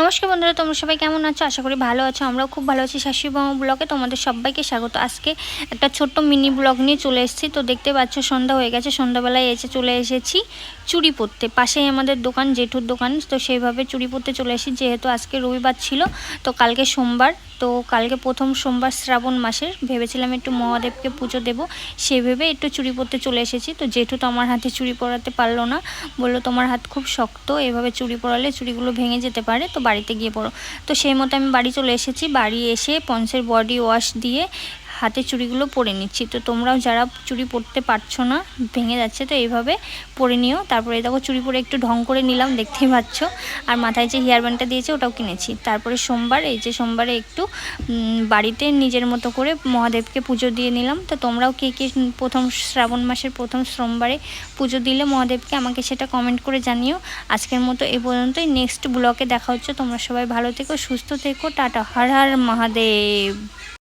নমস্কার বন্ধুরা, তোমরা সবাই কেমন আছো? আশা করি ভালো আছো, আমরাও খুব ভালো আছি। শাশুড়ি বাবা ব্লগে তোমাদের সবাইকে স্বাগত। আজকে একটা ছোট্ট মিনি ব্লগ নিয়ে চলে এসেছি। তো দেখতে পাচ্ছ, সন্ধ্যা হয়ে গেছে। সন্ধ্যাবেলায় এসে চলে এসেছি চুড়ি পরতে। পাশেই আমাদের দোকান, জেঠুর দোকান। তো সেইভাবে চুড়ি পরতে চলে এসেছি। যেহেতু আজকে রবিবার ছিল, তো কালকে সোমবার। তো কালকে প্রথম সোমবার শ্রাবণ মাসের। ভেবেছিলাম একটু মহাদেবকে পুজো দেব। সেই ভেবে একটু চুড়ি পরতে চলে এসেছি। তো জেঠু তো আমার হাতে চুড়ি পরাতে পারল না। বলল, তোমার হাত খুব শক্ত। এভাবে চুড়ি পরালে চুড়িগুলো ভেঙে যেতে পারে। তো বাড়িতে গিয়ে পড়ো। তো সেই মতো আমি বাড়ি চলে এসেছি। বাড়ি এসে পন্সের বডি ওয়াশ দিয়ে হাতে চুড়িগুলো পরে নিচ্ছি। তো তোমরাও যারা চুড়ি পরতে পারছ না, ভেঙে যাচ্ছে, তো এইভাবে পরে নিও। তারপরে দেখো চুড়ি পরে একটু ঢং করে নিলাম, দেখতেই পাচ্ছ। আর মাথায় যে হেয়ার ব্যান্ডটা দিয়েছে, ওটাও কিনেছি। তারপরে সোমবার, এই যে সোমবারে একটু বাড়িতে নিজের মতো করে মহাদেবকে পুজো দিয়ে নিলাম। তো তোমরাও কে কে প্রথম শ্রাবণ মাসের প্রথম সোমবারে পুজো দিলে মহাদেবকে আমাকে সেটা কমেন্ট করে জানিও। আজকের মতো এ পর্যন্তই। নেক্সট ব্লকে দেখা হচ্ছে। তোমরা সবাই ভালো থেকো, সুস্থ থেকো। টাটা। হর হর মহাদেব।